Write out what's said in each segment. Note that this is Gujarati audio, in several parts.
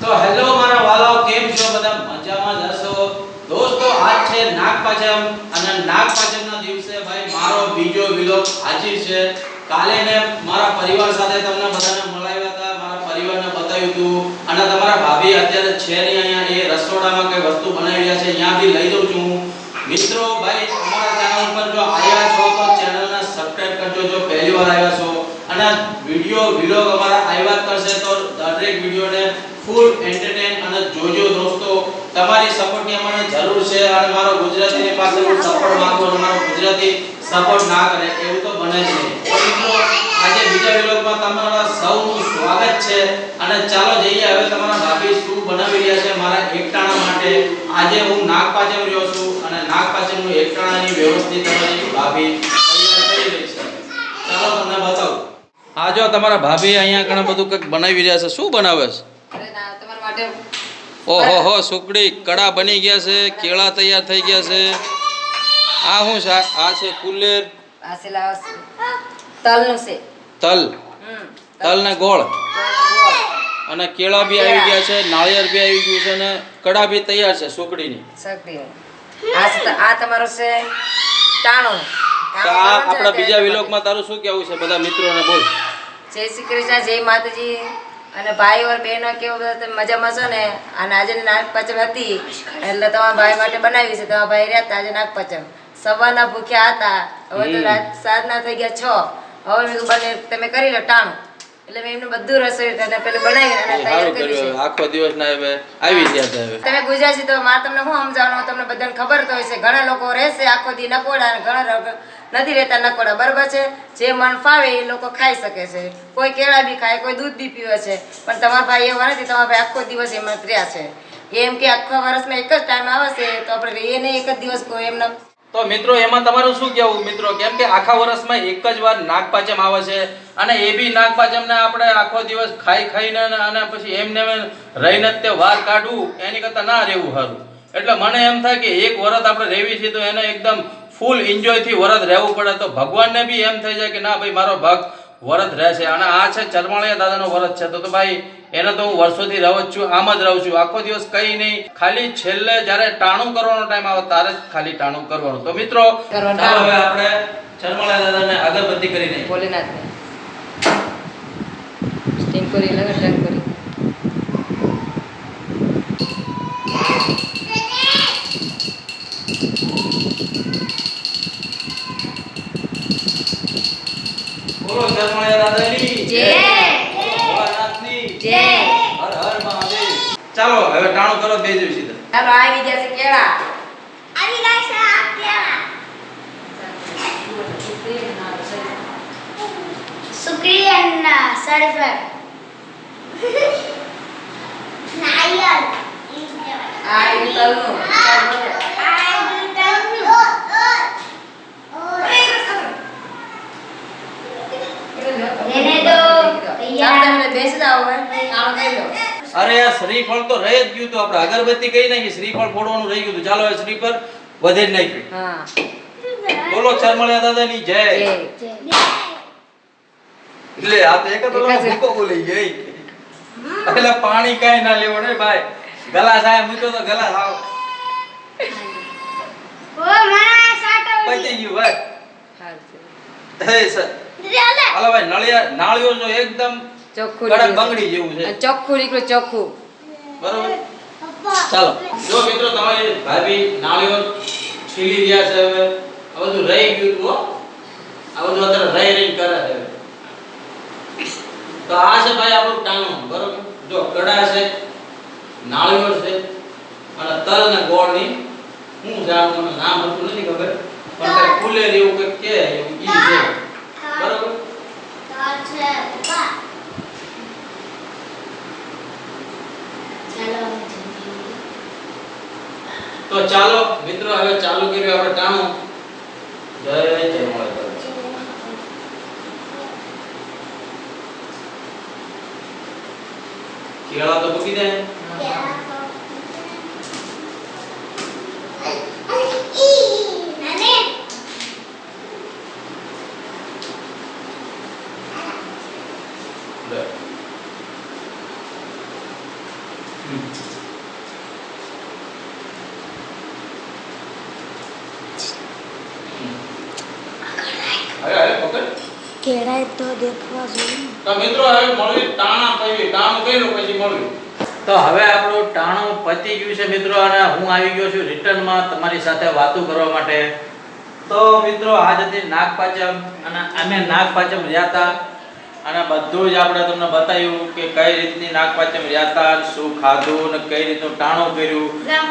તો હેલો મારા વાલાઓ, કેમ છો? બધા મજામાં જ હશો? દોસ્તો, આજ છે નાગપાંચમ અને નાગપાંચમના દિવસે ભાઈ મારો બીજો વિલોગ હાજર છે. કાલે મેં મારા પરિવાર સાથે તમને બધાને મળાવ્યા હતા. મારા પરિવારને બતાવ્યું હતું. અને તમારા ભાભી અત્યારે છે નહીં અહીંયા, એ રસોડામાં કઈ વસ્તુ બનાવી રહ્યા છે બી લઈ દઉં છું. મિત્રો, ભાઈ, અમારા ચેનલ પર જો આવ્યા છો, તો ચેનલને સબસ્ક્રાઇબ કરજો જો પહેલી વાર આવ્યા છો. અને વિડિયો વિલોગ અમારા આવ્યા કરશે, તો દરેક વિડિયોને ફૂલ એન્ટરટેન અને જોજો દોસ્તો. તમારી સપોર્ટની અમને જરૂર છે અને મારો ગુજરાતીની પાસે સપોર્ટ માંગુ અને મારો ગુજરાતી સપોર્ટ ના કરે, એવું તો બને છે મિત્રો, આજે બીજા વિલોગમાં તમારા સૌનું સ્વાગત છે અને ચાલો જઈએ હવે તમારા ભાભી શું બનાવી રહ્યા છે મારા એકટાણા માટે. આજે હું નાગપાચમ રહ્યો છું અને નાગપાંચમનું એકટાણાની વ્યવસ્થિત તમારી ભાભી તૈયાર કરી રહી ચાલો તમને બતાવું. આ જો તમારા ભાભી અહીંયા ઘણું બધું કંઈક બનાવી રહ્યા છે. શું બનાવે છે? ઓહો હો સુકડી કડા બની ગયા છે કેળા તૈયાર થઈ ગયા છે. આ શું છે? આ- છે કુલેર. છે તલ. તલ ને ગોળ. અને કેળા બી આવી ગયા છે નાળિયેર બી આવી ગયું છે અને કડા બી તૈયાર છે સુકડીની આ તમારો છે ટાણું. આપણા બીજા વિલોકમાં તારું શું કેવું છે? બધા મિત્રોને બોલ. જય શ્રી કૃષ્ણ જય માતાજી. અને ભાઈ ઓર બહેનો કેવું બધા મજામાં છો ને? અને આજે નાગપંચમ હતી એટલે તમારા ભાઈ માટે બનાવી છે. તમારા ભાઈ રહ્યા આજે નાગપંચમ. સવારના ભૂખ્યા હતા. હવે તો રાત સાંજના થઈ ગયા છ. હવે મેં બને તમે કરી લો ટાણું. એટલે મેં એમનું બધું રસોઈ તેને પેલું બનાવી અને તૈયાર કર્યું છે. આખો દિવસ ના આવી ગયા હતા તમે ગુજરાતી તો મારે તમને શું સમજાવવાનું? તમને બધાને ખબર તો હશે ઘણા લોકો રહેશે આખો દી નકોડા અને ઘણા નથી રહેતા નકોડા, બરાબર છે? જે મન ફાવે એ લોકો ખાઈ શકે છે. કોઈ કેળા બી ખાય, કોઈ દૂધ બી પીવે છે. પણ તમારા ભાઈ એવા નથી, તમારા ભાઈ આખો દિવસ એમાં જ રહ્યા છે. એમ કે આખા વર્ષમાં એક જ ટાઈમ આવે છે, તો આપણે રહીએ નહીં એક જ દિવસ કોઈ એમના. તો મિત્રો, એમાં તમારું શું કહેવું? મિત્રો, કેમ કે આખા વર્ષમાં એક જ વાર નાગપાચમ આવે છે અને એ બી નાગપાંચમને આપણે આખો દિવસ ખાઈ ખાઈને અને- પછી એમને રહીને તે વાર કાઢવું, એની કરતાં ના રહેવું સારું. એટલે મને એમ થાય કે એક વરત આપણે રહેવી છે તો એને એકદમ ફૂલ એન્જોયથી વરત રહેવું પડે તો ભગવાનને બી એમ થઈ જાય કે ના ભાઈ મારો ભક્ત વરત રહેશે. અને આ છે ચરમાળિયા દાદાનો વરત છે. તો તો ભાઈ એને તો હું વર્ષોથી રહું જ છું આમ જ રહું છું. આખો દિવસ કઈ નહીં. ખાલી છેલ્લે જ્યારે ટાણું કરવાનો ટાઈમ આવે ત્યારે જ ખાલી ટાણું કરવાનું. તો મિત્રો હવે આપણે ચરમાળિયા દાદાને અગરબત્તી કરી નહીં ભોલેનાથને. સ્ટીમ કરી લગે ટન કરી બોલો ચરમાળિયા દાદાની જય. ભોળાનાથની. જય. હર હર મહાદેવ. ચાલો હવે ટાણું કરો બે જવી સીધા. ચાલો આવી ગયા છે કેળા. આવી ગયા છે આ કેળા. સુક્રિયનના સરફર નાયર આ આવ્યું તલનું એને તો ચાલો તમે બેસી જાઓ હવે ચાલો કરી લો અરે આ શ્રીફળ તો રહી જ ગયું તો આપણે અગરબત્તી કહી નાખી શ્રીફળ ફોડવાનું રહી ગયું હતું. ચાલો હવે શ્રીફળ વધે જ નાખ્યું. બોલો ચરમળિયા દાદા ની જય. એટલે આ તો એક. ભૂકો બોલી ગઈ એટલે પાણી કાઈ ના લેવો ને ભાઈ. ગલાસ સાહેબ મૂક્યો તો ગલાસ સાવ ઓ મારા સાટો પતી ગયું ભાઈ. છે. હે સર. હાલો ભાઈ નળિયા નાળિયો જો એકદમ ચોખ્ખું બંગડી જેવું છે. ચોખ્ખું નીકળ્યું ચોખ્ખું. બરોબર? ચાલો. જો મિત્રો તમારી ભાભી નાળિયો છીલી રહ્યા છે હવે. આ બધું રહી ગયું હતું આ બધું અત્યારે રહી રહી કરે છે તો આ છે ભાઈ આપણું ટાણું બરોબર? જો કડા છે નાળિયો છે અને તલ ને ગોળની હું છે નામ હતું નથી ખબર પણ તે એવું કંઈક કે એવું ઈ છે. બરોબર? તો ચાલો, મિત્રો, હવે ચાલુ કર્યું આપણે ટાણું. જય જય મળે કેળા તો મૂકી દે. લે. હવે હવે પકડ કેળાય તો દેખવા જોઈએ. તો મિત્રો હવે મળવી ટાણા પડી ટાણું કર્યું પછી મળવી તો હવે આપણો ટાણું પતી ગયું છે મિત્રો અને હું આવી ગયો છું રિટર્નમાં તમારી સાથે વાતો કરવા માટે. તો મિત્રો આજ હતી નાગપાંચમ અને અમે નાગપાચમ રહ્યા હતા. અને બધું જ આપણે તમને બતાવ્યું કે કઈ રીતની નાગપાચમ રહ્યા શું ખાધું ને કઈ રીતનું ટાણું કર્યું.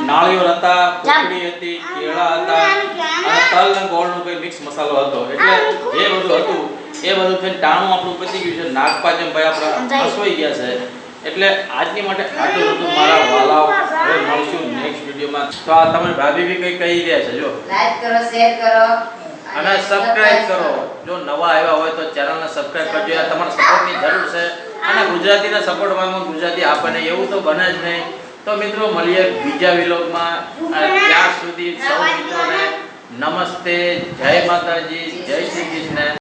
નાળિયો હતા કુકડી હતી કેળા હતા અને તલ અને ગોળનો કઈ મિક્સ મસાલો હતો. એટલે જે બધું હતું. એ બધું થઈને ટાણું આપણું પતી ગયું છે. નાગપાચન ભાઈ આપણા હસવાઈ ગયા છે. એટલે આજની માટે આટલું બધું મારા વાલાઓ હવે મળશું નેક્સ્ટ વિડીયોમાં તો આ તમે ભાભી બી કઈ કહી રહ્યા છે જો. લાઈક કરો શેર કરો. અને સબસ્ક્રાઇબ કરો. જો નવા આવ્યા હોય તો ચેનલને સબસ્ક્રાઇબ કરજો. યાર તમારા સપોર્ટની જરૂર છે. અને ગુજરાતીના સપોર્ટ માંગો ગુજરાતી આપણને એવું તો બને જ નહીં. તો મિત્રો મળીએ બીજા વિલોગમાં ત્યાં સુધી સૌ મિત્રોને નમસ્તે. જય માતાજી જય શ્રી કૃષ્ણ.